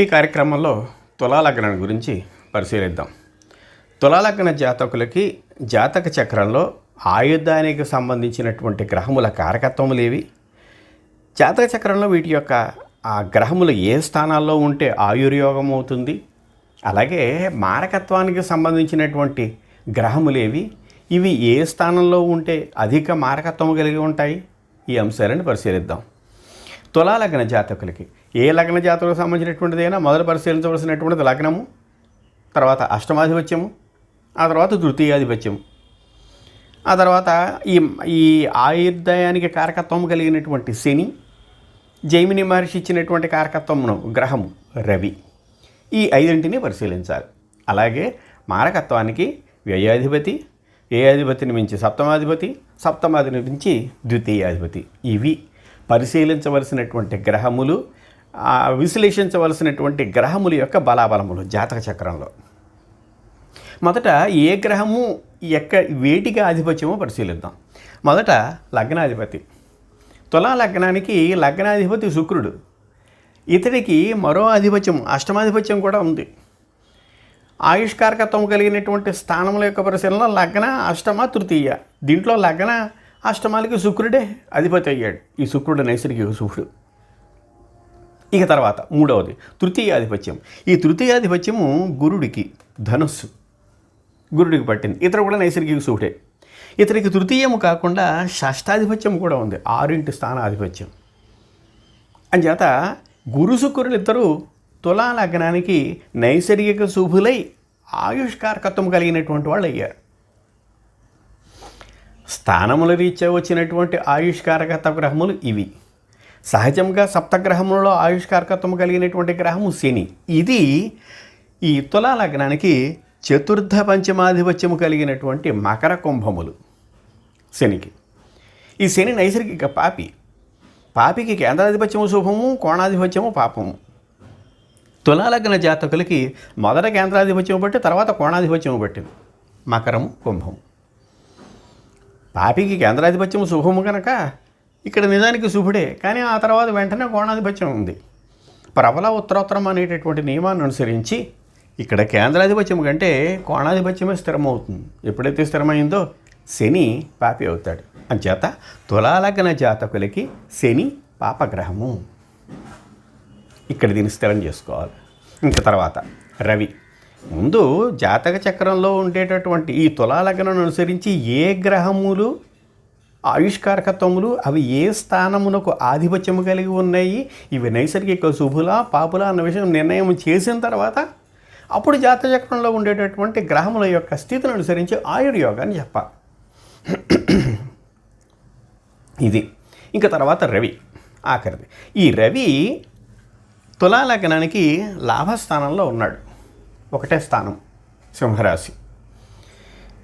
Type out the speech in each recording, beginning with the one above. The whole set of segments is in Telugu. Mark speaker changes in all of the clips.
Speaker 1: ఈ కార్యక్రమంలో తులాలగ్నం గురించి పరిశీలిద్దాం. తులాలగ్న జాతకులకి జాతక చక్రంలో ఆయుధానికి సంబంధించినటువంటి గ్రహముల కారకత్వములేవి జాతక చక్రంలో వీటి యొక్క ఆ గ్రహములు ఏ స్థానాల్లో ఉంటే ఆయుర్యోగం అవుతుంది? అలాగే మారకత్వానికి సంబంధించినటువంటి గ్రహములేవి ఇవి ఏ స్థానంలో ఉంటే అధిక మారకత్వం కలిగి ఉంటాయి? ఈ అంశాలను పరిశీలిద్దాం. తులాలగ్న జాతకులకి ఏ లగ్న జాతకు సంబంధించినటువంటిదైనా మొదలు పరిశీలించవలసినటువంటిది లగ్నము తర్వాత అష్టమాధిపత్యము ఆ తర్వాత తృతీయాధిపత్యము. ఆ తర్వాత ఈ ఈ ఆయుర్దయానికి కారకత్వం కలిగినటువంటి శని జైమిని మహర్షి ఇచ్చినటువంటి కారకత్వమును గ్రహము రవి ఈ ఐదింటిని పరిశీలించాలి. అలాగే మారకత్వానికి వ్యయాధిపతి వ్యయాధిపతిని మించి సప్తమాధిపతి సప్తమాధిని మించి ద్వితీయాధిపతి. ఇవి పరిశీలించవలసినటువంటి గ్రహములు విశ్లేషించవలసినటువంటి గ్రహముల యొక్క బలాబలములు జాతక చక్రంలో. మొదట ఏ గ్రహము ఎక్క వేటికి ఆధిపత్యమో పరిశీలిద్దాం. మొదట లగ్నాధిపతి. తులా లగ్నానికి లగ్నాధిపతి శుక్రుడు. ఇతడికి మరో ఆధిపత్యం అష్టమాధిపత్యం కూడా ఉంది. ఆయుష్కారకత్వం కలిగినటువంటి స్థానముల యొక్క పరిశీలన లగ్న అష్టమ తృతీయ. దీంట్లో లగ్న అష్టమాలకి శుక్రుడే అధిపతి అయ్యాడు ఈ శుక్రుడు నైసర్గిక శుక్రుడు. ఇక తర్వాత మూడవది తృతీయాధిపత్యం. ఈ తృతీయాధిపత్యము గురుడికి ధనుస్సు. గురుడికి పట్టింది. ఇతరు కూడా నైసర్గిక సూటే. ఇతనికి తృతీయము కాకుండా షష్టాధిపత్యం కూడా ఉంది. ఆరింటి స్థానాధిపత్యం. అంచేత గురు శుక్రులు ఇద్దరు తులా లగ్నానికి నైసర్గిక శుభులై ఆయుష్కారకత్వం కలిగినటువంటి వాళ్ళు అయ్యారు స్థానముల రీత్యా వచ్చినటువంటి ఆయుష్కారకత్వ గ్రహములు ఇవి. సహజంగా సప్తగ్రహములలో ఆయుష్కారకత్వం కలిగినటువంటి గ్రహము శని. ఇది ఈ తులా లగ్నానికి చతుర్థ పంచమాధిపత్యము కలిగినటువంటి మకర కుంభములు శనికి. ఈ శని నైసర్గిక పాపి. పాపికి కేంద్రాధిపత్యము శుభము కోణాధిపత్యము పాపము. తులాలగ్న జాతకులకి మొదట కేంద్రాధిపత్యం బట్టి తర్వాత కోణాధిపత్యం పట్టింది మకరము కుంభము. పాపికి కేంద్రాధిపత్యం శుభము కనుక ఇక్కడ నిజానికి శుభుడే కానీ ఆ తర్వాత వెంటనే కోణాధిపత్యం ఉంది. ప్రబల ఉత్తరోత్తరం అనేటటువంటి నియమాన్ని అనుసరించి ఇక్కడ కేంద్రాధిపత్యం కంటే కోణాధిపత్యమే స్థిరమవుతుంది. ఎప్పుడైతే స్థిరమైందో శని పాపి అవుతాడు. అంచేత తులాలగ్న జాతకులకి శని పాపగ్రహము. ఇక్కడ దీన్ని స్థిరం చేసుకోవాలి. ఇంకా తర్వాత రవి. ముందు జాతక చక్రంలో ఉండేటటువంటి ఈ తులాలగ్నం అనుసరించి ఏ గ్రహములు ఆయుష్కారకత్వములు అవి ఏ స్థానమునకు ఆధిపత్యము కలిగి ఉన్నాయి? ఇవి నైసర్గిక శుభులా పాపులా అన్న విషయం నిర్ణయం చేసిన తర్వాత అప్పుడు జాతక చక్రంలో ఉండేటటువంటి గ్రహముల యొక్క స్థితిని అనుసరించి ఆయుర్యోగాన్ని చెప్పాలి. ఇది. ఇంకా తర్వాత రవి. ఆఖరిది. ఈ రవి తులాలగ్నానికి లాభస్థానంలో ఉన్నాడు. ఒకటే స్థానం సింహరాశి.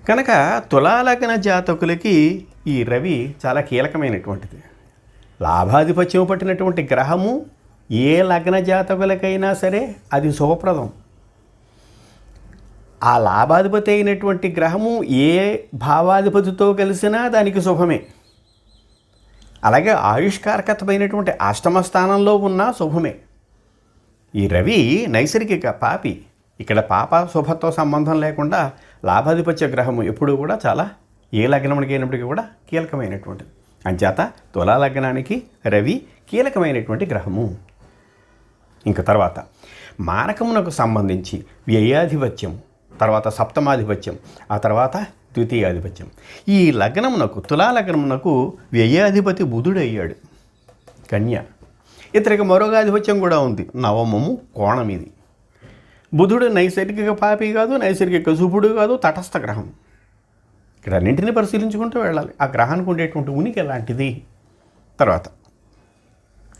Speaker 1: కనుక తులాలగ్న జాతకులకి ఈ రవి చాలా కీలకమైనటువంటిది. లాభాధిపత్యం పట్టినటువంటి గ్రహము ఏ లగ్న జాతకులకైనా సరే అది శుభప్రదం. ఆ లాభాధిపతి అయినటువంటి గ్రహము ఏ భావాధిపతితో కలిసినా దానికి శుభమే. అలాగే ఆయుష్కారకతమైనటువంటి అష్టమ స్థానంలో ఉన్న శుభమే. ఈ రవి నైసర్గిక పాపి. ఇక్కడ పాప శుభతో సంబంధం లేకుండా లాభాధిపత్య గ్రహము ఎప్పుడూ కూడా చాలా ఏ లగ్నమునికి అయినప్పటికీ కూడా కీలకమైనటువంటిది అంచేత తులా లగ్నానికి రవి కీలకమైనటువంటి గ్రహము. ఇంక తర్వాత మారకమునకు సంబంధించి వ్యయాధిపత్యం తర్వాత సప్తమాధిపత్యం ఆ తర్వాత ద్వితీయాధిపత్యం. ఈ లగ్నమునకు తులా లగ్నమునకు వ్యయాధిపతి బుధుడు అయ్యాడు కన్య. ఇతనికి మరొక ఆధిపత్యం కూడా ఉంది. నవమము కోణం ఇది. బుధుడు నైసర్గిక పాపి కాదు నైసర్గిక శుభుడు కాదు తటస్థ గ్రహం. ఇక్కడ పరిశీలించుకుంటూ వెళ్ళాలి. ఆ గ్రహానికి ఉండేటువంటి ఉనికి ఎలాంటిది? తర్వాత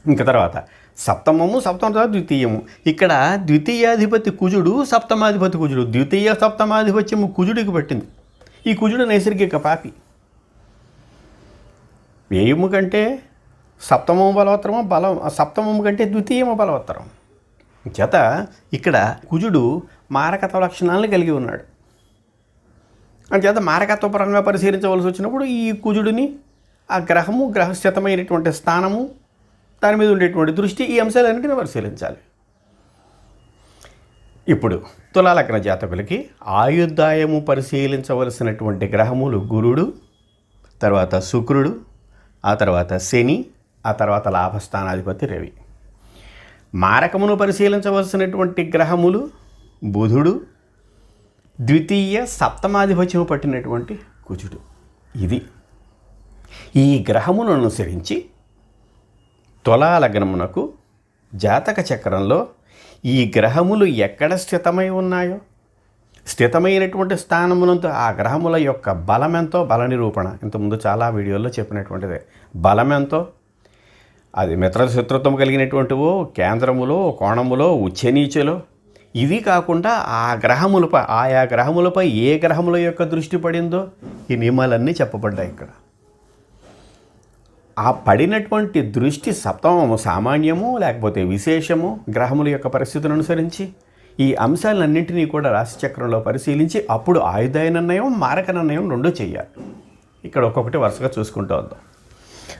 Speaker 1: ఇంకా తర్వాత సప్తమము సప్తమ తర్వాత ద్వితీయము. ఇక్కడ ద్వితీయాధిపతి కుజుడు సప్తమాధిపతి కుజుడు. ద్వితీయ సప్తమాధిపత్యము కుజుడికి పట్టింది. ఈ కుజుడు నైసర్గిక పాపి. వ్యయము కంటే సప్తమము బలవత్తరము బలం సప్తమము కంటే ద్వితీయము బలవత్తరం. చేత ఇక్కడ కుజుడు మారకత్వ లక్షణాలను కలిగి ఉన్నాడు. అంచేత మారకత్వ పరంగా పరిశీలించవలసి వచ్చినప్పుడు ఈ కుజుడిని ఆ గ్రహము గ్రహస్థితమైనటువంటి స్థానము దాని మీద ఉండేటువంటి దృష్టి ఈ అంశాలన్నింటినీ పరిశీలించాలి. ఇప్పుడు తులాలగ్న జాతకులకి ఆయుర్దాయము పరిశీలించవలసినటువంటి గ్రహములు గురుడు తర్వాత శుక్రుడు ఆ తర్వాత శని ఆ తర్వాత లాభస్థానాధిపతి రవి. మారకమును పరిశీలించవలసినటువంటి గ్రహములు బుధుడు ద్వితీయ సప్తమాధిపత్యము పట్టినటువంటి కుజుడు ఇది. ఈ గ్రహమును అనుసరించి తులాలగ్నమునకు జాతక చక్రంలో ఈ గ్రహములు ఎక్కడ స్థితమై ఉన్నాయో స్థితమైనటువంటి స్థానమునంతో ఆ గ్రహముల యొక్క బలమెంతో బల నిరూపణ ఇంతకుముందు చాలా వీడియోల్లో చెప్పినటువంటిదే. బలమెంతో అది మిత్ర శత్రుత్వం కలిగినటువంటివో కేంద్రములో కోణములో ఉచ్చనీచలో ఇవి కాకుండా ఆ గ్రహములపై ఆయా గ్రహములపై ఏ గ్రహముల యొక్క దృష్టి పడిందో ఈ నియమాలన్నీ చెప్పబడ్డాయి ఇక్కడ. ఆ పడినటువంటి దృష్టి సప్తమము సామాన్యము లేకపోతే విశేషము గ్రహముల యొక్క పరిస్థితులను అనుసరించి ఈ అంశాలన్నింటినీ కూడా రాశిచక్రంలో పరిశీలించి అప్పుడు ఆయుధాయ నిర్ణయం మారక నిర్ణయం రెండూ చేయాలి. ఇక్కడ ఒక్కొక్కటి వరుసగా చూసుకుంటూ వద్దాం.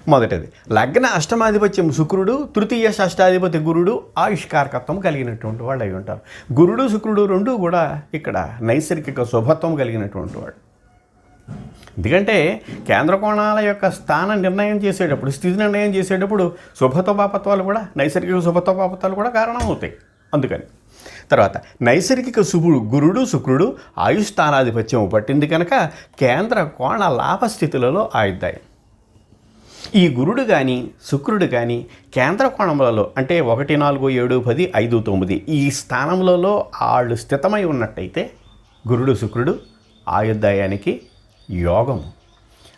Speaker 1: మొదటిది. లగ్న అష్టమాధిపత్యం శుక్రుడు తృతీయ షష్టాధిపతి గురుడు ఆయుష్కారకత్వం కలిగినటువంటి వాళ్ళు అయి ఉంటారు. గురుడు శుక్రుడు రెండు కూడా ఇక్కడ నైసర్గిక శుభత్వం కలిగినటువంటి వాడు ఎందుకంటే కేంద్ర కోణాల యొక్క స్థాన నిర్ణయం చేసేటప్పుడు స్థితి నిర్ణయం చేసేటప్పుడు శుభత్వపాపత్వాలు కూడా నైసర్గిక శుభత్వపాపత్వాలు కూడా కారణమవుతాయి. అందుకని. తర్వాత నైసర్గిక శుభుడు గురుడు శుక్రుడు ఆయుస్థానాధిపత్యం పట్టింది కనుక కేంద్ర కోణ లాభస్థితులలో ఆయుద్దాయం ఈ గురుడు కానీ శుక్రుడు కానీ కేంద్ర కోణములలో అంటే ఒకటి నాలుగు ఏడు పది ఐదు తొమ్మిది ఈ స్థానములలో వాళ్ళు స్థితమై ఉన్నట్టయితే గురుడు శుక్రుడు ఆయుర్దాయానికి యోగము.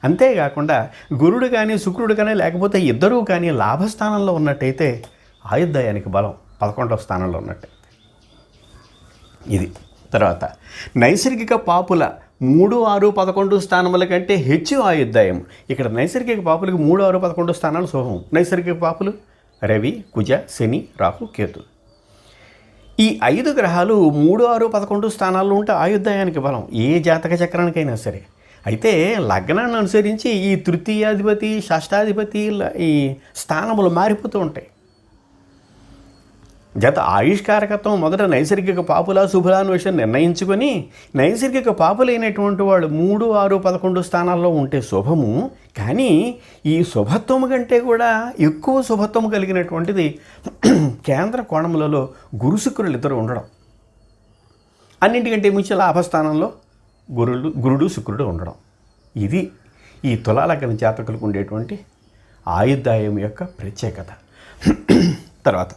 Speaker 1: అంతేకాకుండా గురుడు కానీ శుక్రుడు కానీ లేకపోతే ఇద్దరూ కానీ లాభస్థానంలో ఉన్నట్టయితే ఆయుర్దాయానికి బలం పదకొండవ స్థానంలో ఉన్నట్టయితే ఇది తర్వాత నైసర్గిక పాపుల మూడు ఆరు పదకొండు స్థానముల కంటే హెచ్చు ఆయుద్దాయం ఇక్కడ నైసర్గిక పాపులకు మూడు ఆరు పదకొండు స్థానాలు శుభం. నైసర్గిక పాపులు రవి కుజ శని రాహు కేతు. ఈ ఐదు గ్రహాలు మూడు ఆరు పదకొండు స్థానాల్లో ఉంటే ఆయుద్దాయానికి బలం. ఏ జాతక చక్రానికైనా సరే. అయితే లగ్నాన్ని అనుసరించి ఈ తృతీయాధిపతి షష్టాధిపతి ఈ స్థానములు మారిపోతూ ఉంటాయి. జత ఆవిష్కారకత్వం మొదట నైసర్గిక పాపుల శుభుల అనే విషయం నిర్ణయించుకొని నైసర్గిక పాపులైనటువంటి వాళ్ళు మూడు ఆరు పదకొండు స్థానాల్లో ఉంటే శుభము. కానీ ఈ శుభత్వము కంటే కూడా ఎక్కువ శుభత్వం కలిగినటువంటిది కేంద్ర కోణములలో గురు శుక్రులు ఇద్దరు ఉండడం. అన్నింటికంటే మించి లాభస్థానంలో గురుడు గురుడు శుక్రుడు ఉండడం. ఇది ఈ తులాలగ్న జాతకులకు ఉండేటువంటి ఆయుర్దాయం యొక్క ప్రత్యేకత. తర్వాత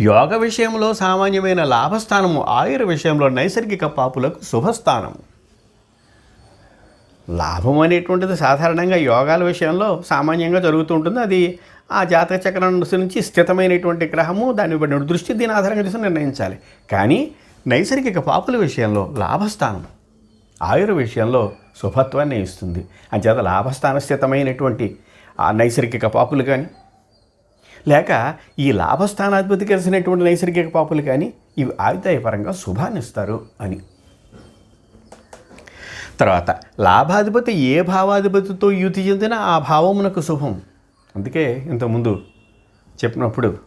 Speaker 1: యోగ విషయంలో సామాన్యమైన లాభస్థానము ఆయుర్ విషయంలో నైసర్గిక పాపులకు శుభస్థానము. లాభం అనేటువంటిది సాధారణంగా యోగాల విషయంలో సామాన్యంగా జరుగుతూ ఉంటుంది అది ఆ జాతక చక్రం నుంచి స్థితమైనటువంటి గ్రహము దాన్ని బట్టి దృష్టి దీని ఆధారంగా చూసి నిర్ణయించాలి. కానీ నైసర్గిక పాపుల విషయంలో లాభస్థానం ఆయుర్ విషయంలో శుభత్వాన్ని ఇస్తుంది. అంచేత లాభస్థాన స్థితమైనటువంటి ఆ నైసర్గిక పాపులు కానీ లేక ఈ లాభస్థానాధిపతి కలిసినటువంటి నైసర్గిక పాపులు కానీ ఇవి ఆయుధాయపరంగా శుభాన్నిస్తారు అని. తర్వాత లాభాధిపతి ఏ భావాధిపతితో యుతి చెందినా ఆ భావమునకు శుభం. అందుకే ఇంతకుముందు చెప్పినప్పుడు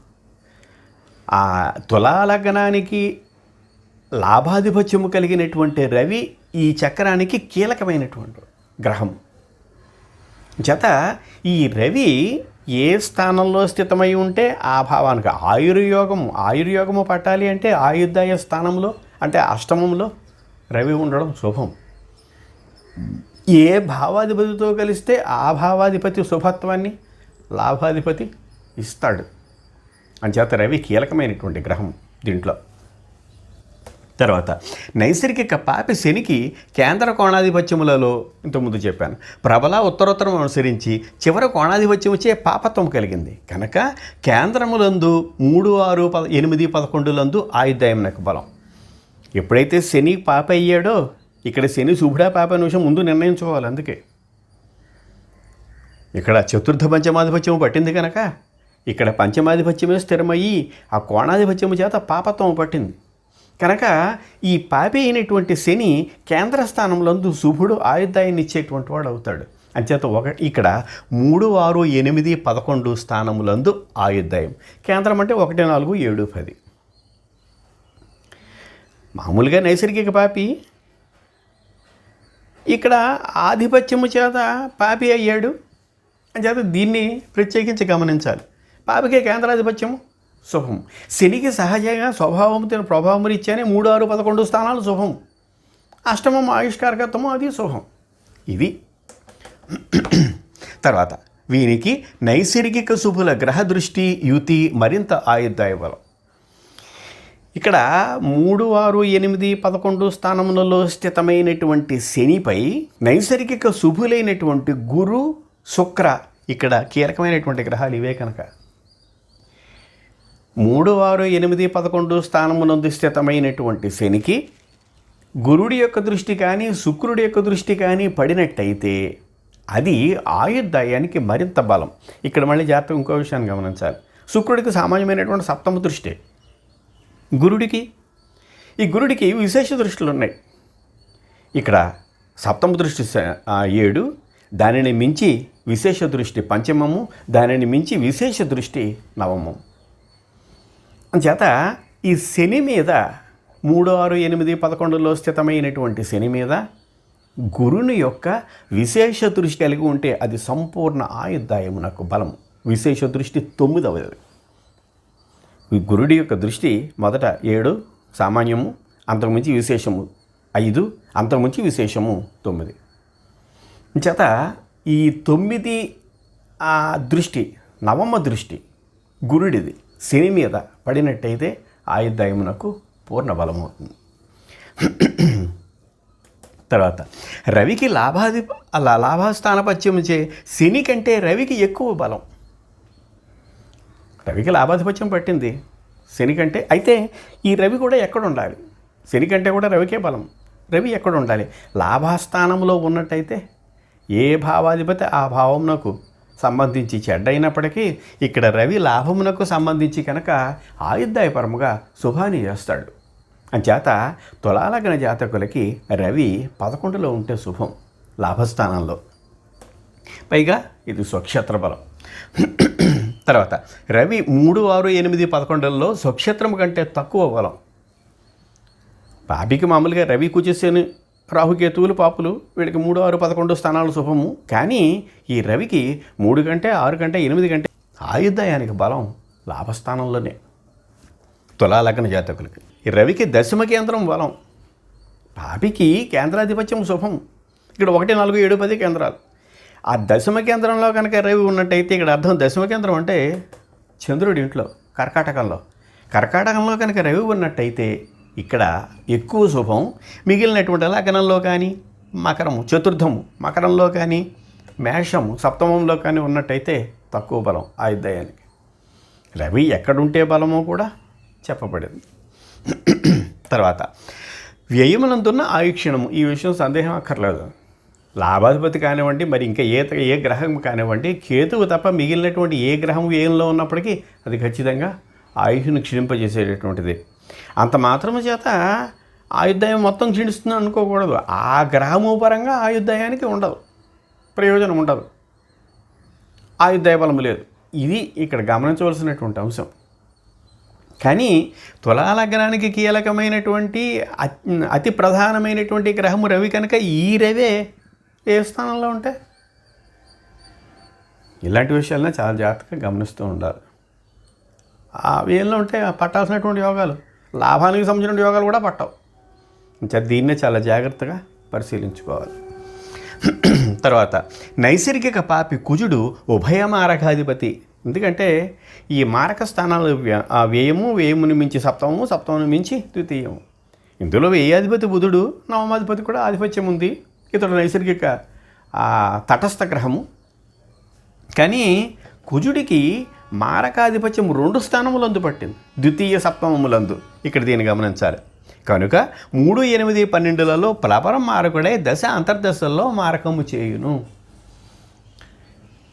Speaker 1: ఆ తులాలగ్నానికి లాభాధిపత్యము కలిగినటువంటి రవి ఈ చక్రానికి కీలకమైనటువంటి గ్రహం. జత ఈ రవి ఏ స్థానంలో స్థితమై ఉంటే ఆ భావానికి ఆయుర్యోగము ఆయుర్యోగము పట్టాలి అంటే ఆయుర్దాయ స్థానంలో అంటే అష్టమంలో రవి ఉండడం శుభం. ఏ భావాధిపతితో కలిస్తే ఆ భావాధిపతి శుభత్వాన్ని లాభాధిపతి ఇస్తాడు. అంచేత రవి కీలకమైనటువంటి గ్రహం దీంట్లో. తర్వాత నైసర్గిక పాపి శనికి కేంద్ర కోణాధిపత్యములలో ఇంతకుముందు చెప్పాను. ప్రబల ఉత్తరోత్తరం అనుసరించి చివరి కోణాధిపత్యం వచ్చే పాపత్వం కలిగింది. కనుక కేంద్రములందు మూడు ఆరు పద ఎనిమిది పదకొండులందు ఆయుధాయమునకు బలం. ఎప్పుడైతే శని పాప అయ్యాడో ఇక్కడ శని శుభుడా పాప అనే విషయం ముందు నిర్ణయించుకోవాలి అందుకే. ఇక్కడ చతుర్థ పంచమాధిపత్యం పట్టింది కనుక ఇక్కడ పంచమాధిపత్యమే స్థిరమయ్యి ఆ కోణాధిపత్యము చేత పాపత్వం పట్టింది. కనుక ఈ పాపి అయినటువంటి శని కేంద్ర స్థానంలో శుభుడు ఆయుధాయాన్ని ఇచ్చేటువంటి వాడు అవుతాడు. అంచేత ఒక ఇక్కడ మూడు ఆరు ఎనిమిది పదకొండు స్థానములందు ఆయుర్దాయం. కేంద్రం అంటే ఒకటి నాలుగు ఏడు పది. మామూలుగా నైసర్గిక పాపి. ఇక్కడ ఆధిపత్యము చేత పాపి అయ్యాడు. అంచేత దీన్ని ప్రత్యేకించి గమనించాలి. పాపికే కేంద్రాధిపత్యము. శుభం. శనికి సహజంగా స్వభావంతో ప్రభావం రీత్యానే మూడు ఆరు పదకొండు స్థానాలు శుభం. అష్టమం ఆయుష్కారకత్వము అది శుభం. ఇది తర్వాత వీనికి నైసర్గిక శుభుల గ్రహ దృష్టి యుతి మరింత ఆయుర్దాయ బలం ఇక్కడ మూడు ఆరు ఎనిమిది పదకొండు స్థానములలో స్థితమైనటువంటి శనిపై నైసర్గిక శుభులైనటువంటి గురు శుక్ర ఇక్కడ కీలకమైనటువంటి గ్రహాలు ఇవే కనుక. మూడు ఆరు ఎనిమిది పదకొండు స్థానమునందు స్థితమైనటువంటి శనికి గురుడి యొక్క దృష్టి కానీ శుక్రుడి యొక్క దృష్టి కానీ పడినట్టయితే అది ఆయుర్దాయానికి మరింత బలం. ఇక్కడ మళ్ళీ జాగ్రత్తగా ఇంకో విషయాన్ని గమనించాలి. శుక్రుడికి సామాన్యమైనటువంటి సప్తమ దృష్టి గురుడికి. ఈ గురుడికి విశేష దృష్టిలు ఉన్నాయి. ఇక్కడ సప్తమ దృష్టి ఏడు దానిని మించి విశేష దృష్టి పంచమము దానిని మించి విశేష దృష్టి నవమం చేత ఈ శని మీద మూడు ఆరు ఎనిమిది పదకొండులో స్థితమైనటువంటి శని మీద గురుని యొక్క విశేష దృష్టి కలిగి ఉంటే అది సంపూర్ణ ఆయుర్దాయమునకు బలము. విశేష దృష్టి తొమ్మిదవది ఈ గురుడి యొక్క దృష్టి మొదట ఏడు సామాన్యము అంతకుమించి విశేషము ఐదు అంతకుమించి విశేషము తొమ్మిది. చేత ఈ తొమ్మిది ఆ దృష్టి నవమ దృష్టి గురుడిది శని మీద పడినట్టయితే ఆయుర్దాయమునకు పూర్ణ బలమవుతుంది. తర్వాత రవికి లాభాధి అలా లాభస్థానపత్యం చే శని కంటే రవికి ఎక్కువ బలం. రవికి లాభాధిపత్యం పట్టింది. శని కంటే అయితే ఈ రవి కూడా ఎక్కడ ఉండాలి శని కంటే కూడా రవికే బలం. రవి ఎక్కడ ఉండాలి లాభాస్థానంలో ఉన్నట్టయితే ఏ భావాధిపతి ఆ భావం నాకు సంబంధించి చెడ్డైనప్పటికీ ఇక్కడ రవి లాభమునకు సంబంధించి కనుక ఆయుర్దాయపరముగా శుభాన్ని చేస్తాడు. అంచేత తులాలగ్న జాతకులకి రవి పదకొండులో ఉంటే శుభం లాభస్థానంలో. పైగా ఇది స్వక్షేత్ర బలం తర్వాత రవి మూడు ఆరు ఎనిమిది పదకొండులలో స్వక్షేత్రం కంటే తక్కువ బలం. బాబీకి మామూలుగా రవి కుచేసేను రాహుకేతువులు పాపులు వీడికి మూడు ఆరు పదకొండు స్థానాలు శుభము. కానీ ఈ రవికి మూడు కంటే ఆరు కంటే ఎనిమిది కంటే ఆయుర్దాయానికి బలం లాభస్థానంలోనే. తులాలగ్న జాతకులకి. ఈ రవికి దశమ కేంద్రం బలం. పాపికి కేంద్రాధిపత్యం శుభం. ఇక్కడ ఒకటి నాలుగు ఏడు పది కేంద్రాలు. ఆ దశమ కేంద్రంలో కనుక రవి ఉన్నట్టయితే ఇక్కడ అర్థం దశమ కేంద్రం అంటే చంద్రుడి ఇంట్లో కర్కాటకంలో. కర్కాటకంలో కనుక రవి ఉన్నట్టయితే ఇక్కడ ఎక్కువ శుభం మిగిలినటువంటి లగ్నంలో కానీ మకరము చతుర్థము మకరంలో కానీ మేషము సప్తమంలో కానీ ఉన్నట్టయితే తక్కువ బలం ఆయుర్దాయానికి. రవి ఎక్కడుంటే బలమో కూడా చెప్పబడింది. తర్వాత వ్యయమునందున్న ఆయుక్షణము. ఈ విషయం సందేహం అక్కర్లేదు. లాభాధిపతి కానివ్వండి మరి ఇంకా ఏ ఏ గ్రహం కానివ్వండి కేతువు తప్ప మిగిలినటువంటి ఏ గ్రహం వ్యయంలో ఉన్నప్పటికీ అది ఖచ్చితంగా ఆయుష్ను క్షీణింపజేసేటటువంటిది. అంత మాత్రము చేత ఆయుర్దాయం మొత్తం క్షీణిస్తుంది అనుకోకూడదు. ఆ గ్రహము పరంగా ఆయుర్దాయానికి ఉండదు. ప్రయోజనం ఉండదు. ఆయుర్దాయ బలము లేదు. ఇది ఇక్కడ గమనించవలసినటువంటి అంశం. కానీ తులాలగ్నానికి కీలకమైనటువంటి అతి అతి ప్రధానమైనటువంటి గ్రహము రవి కనుక ఈ రవే ఏ స్థానంలో ఉంటే? ఇలాంటి విషయాలను చాలా జాగ్రత్తగా గమనిస్తూ ఉండాలి. ఆ ఎలా ఉంటే పట్టాల్సినటువంటి యోగాలు. లాభానికి సంబంధించిన యోగాలు కూడా పట్టవు. ఇంకా దీన్నే చాలా జాగ్రత్తగా పరిశీలించుకోవాలి. తర్వాత నైసర్గిక పాపి కుజుడు ఉభయ మారకాధిపతి. ఎందుకంటే ఈ మారక స్థానాలు వ్య- ఆ వ్యయము వ్యయముని మించి సప్తమము సప్తమును మించి ద్వితీయము. ఇందులో వ్యయాధిపతి బుధుడు నవమాధిపతి కూడా ఆధిపత్యం ఉంది. ఇతడు నైసర్గిక తటస్థ గ్రహము. కానీ కుజుడికి మారకాధిపత్యం రెండు స్థానములందు పట్టింది. ద్వితీయ సప్తమములందు. ఇక్కడ దీన్ని గమనించాలి. కనుక మూడు ఎనిమిది పన్నెండులలో ప్లవరం మారకుడే దశ అంతర్దశల్లో మారకము చేయును.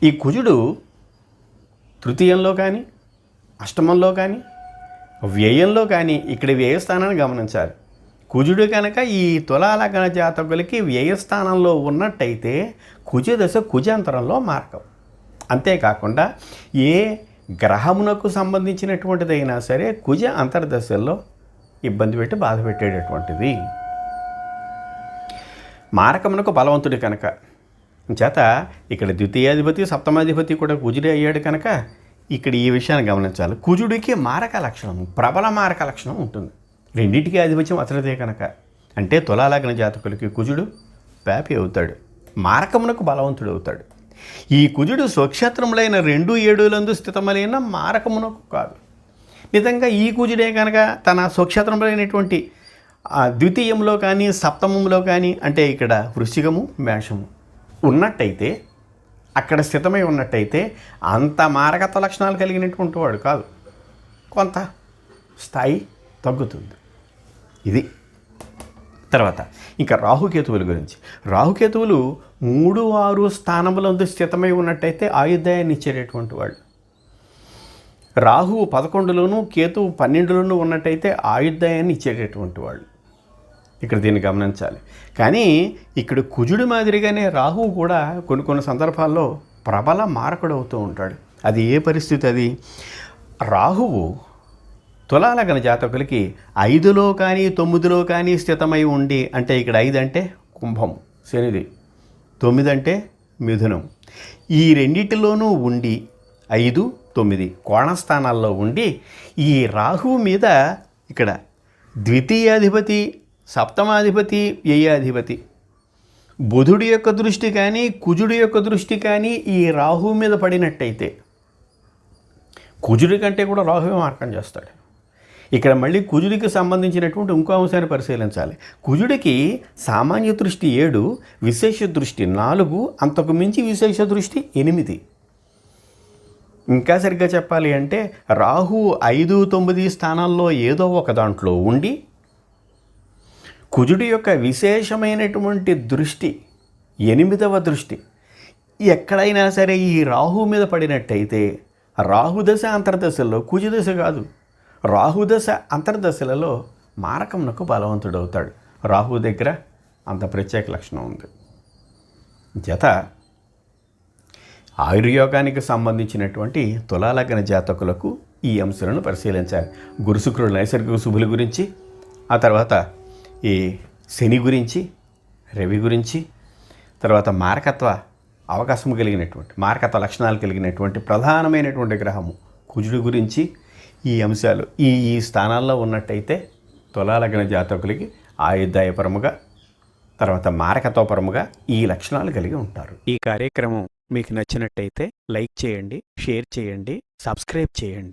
Speaker 1: ఈ కుజుడు తృతీయంలో కానీ అష్టమంలో కానీ వ్యయంలో కానీ ఇక్కడ వ్యయస్థానాన్ని గమనించాలి. కుజుడు కనుక ఈ తులాలగ్న జాతకులకి వ్యయస్థానంలో ఉన్నట్టయితే కుజ దశ కుజాంతరంలో మార్గం అంతేకాకుండా ఏ గ్రహమునకు సంబంధించినటువంటిదైనా సరే కుజ అంతర్దశల్లో ఇబ్బంది పెట్టి బాధ పెట్టేటటువంటిది. మారకమునకు బలవంతుడు కనుక. చేత ఇక్కడ ద్వితీయాధిపతి సప్తమాధిపతి కూడా కుజుడే అయ్యాడు కనుక ఇక్కడ ఈ విషయాన్ని గమనించాలి. కుజుడికి మారక లక్షణం ప్రబల మారక లక్షణం ఉంటుంది. రెండింటికి ఆధిపత్యం అతనిదే కనుక. అంటే తులాలగ్న జాతకులకి కుజుడు వ్యాపి అవుతాడు. మారకమునకు బలవంతుడు అవుతాడు. ఈ కుజుడు స్వక్షేత్రములైన రెండు ఏడులందు స్థితములైన మారకమునకు కాదు. నిజంగా ఈ కుజుడే కనుక తన స్వక్షేత్రములైనటువంటి ద్వితీయంలో కానీ సప్తమంలో కానీ అంటే ఇక్కడ వృశ్చికము మేషము ఉన్నట్టయితే అక్కడ స్థితమై ఉన్నట్టయితే అంత మారకత్వ లక్షణాలు కలిగినటువంటి వాడు కాదు. కొంత స్థాయి తగ్గుతుంది. ఇది తర్వాత ఇంకా రాహుకేతువుల గురించి. రాహుకేతువులు మూడు ఆరు స్థానములందు స్థితమై ఉన్నట్టయితే ఆయుధాయాన్ని ఇచ్చేటటువంటి వాళ్ళు. రాహువు పదకొండులోను కేతువు పన్నెండులోనూ ఉన్నట్టయితే ఆయుధాయాన్ని ఇచ్చేటటువంటి వాళ్ళు. ఇక్కడ దీన్ని గమనించాలి. కానీ ఇక్కడ కుజుడి మాదిరిగానే రాహువు కూడా కొన్ని కొన్ని సందర్భాల్లో ప్రబల మారకుడు అవుతూ ఉంటాడు. అది ఏ పరిస్థితి అది? రాహువు తులాలగన జాతకులకి ఐదులో కానీ తొమ్మిదిలో కానీ స్థితమై ఉండి అంటే ఇక్కడ ఐదు అంటే కుంభం శనిది. తొమ్మిది అంటే మిథునం. ఈ రెండిటిలోనూ ఉండి ఐదు తొమ్మిది కోణస్థానాల్లో ఉండి ఈ రాహువు మీద ఇక్కడ ద్వితీయాధిపతి సప్తమాధిపతి వ్యయాధిపతి. బుధుడి యొక్క దృష్టి కానీ కుజుడి యొక్క దృష్టి కానీ ఈ రాహువు మీద పడినట్టయితే కుజుడి కంటే కూడా రాహువే మార్గం చేస్తాడు. ఇక్కడ మళ్ళీ కుజుడికి సంబంధించినటువంటి ఇంకో అంశాన్ని పరిశీలించాలి. కుజుడికి సామాన్య దృష్టి ఏడు విశేష దృష్టి నాలుగు అంతకు మించి విశేష దృష్టి ఎనిమిది. ఇంకా సరిగ్గా చెప్పాలి అంటే రాహు ఐదు తొమ్మిది స్థానాల్లో ఏదో ఒక దాంట్లో ఉండి కుజుడి యొక్క విశేషమైనటువంటి దృష్టి ఎనిమిదవ దృష్టి ఎక్కడైనా సరే ఈ రాహు మీద పడినట్టయితే రాహుదశ అంతర్దశల్లో కుజదశ కాదు. రాహుదశ అంతర్దశలలో మారకమునకు బలవంతుడవుతాడు. రాహు దగ్గర అంత ప్రత్యేక లక్షణం ఉంది. జత ఆయుర్యోగానికి సంబంధించినటువంటి తులాలగ్న జాతకులకు ఈ అంశాలను పరిశీలించాలి. గురుశుక్రుడు నైసర్గిక శుభుల గురించి ఆ తర్వాత ఈ శని గురించి రవి గురించి తర్వాత మారకత్వ అవకాశం కలిగినటువంటి మారకత్వ లక్షణాలు కలిగినటువంటి ప్రధానమైనటువంటి గ్రహము కుజుడు గురించి ఈ అంశాలు ఈ ఈ స్థానాల్లో ఉన్నట్టయితే తులాలగ్న జాతకులకి ఆయుధాయపరముగా తర్వాత మారకత్వపరముగా ఈ లక్షణాలు కలిగి ఉంటారు.
Speaker 2: ఈ కార్యక్రమం మీకు నచ్చినట్టయితే లైక్ చేయండి షేర్ చేయండి సబ్స్క్రైబ్ చేయండి.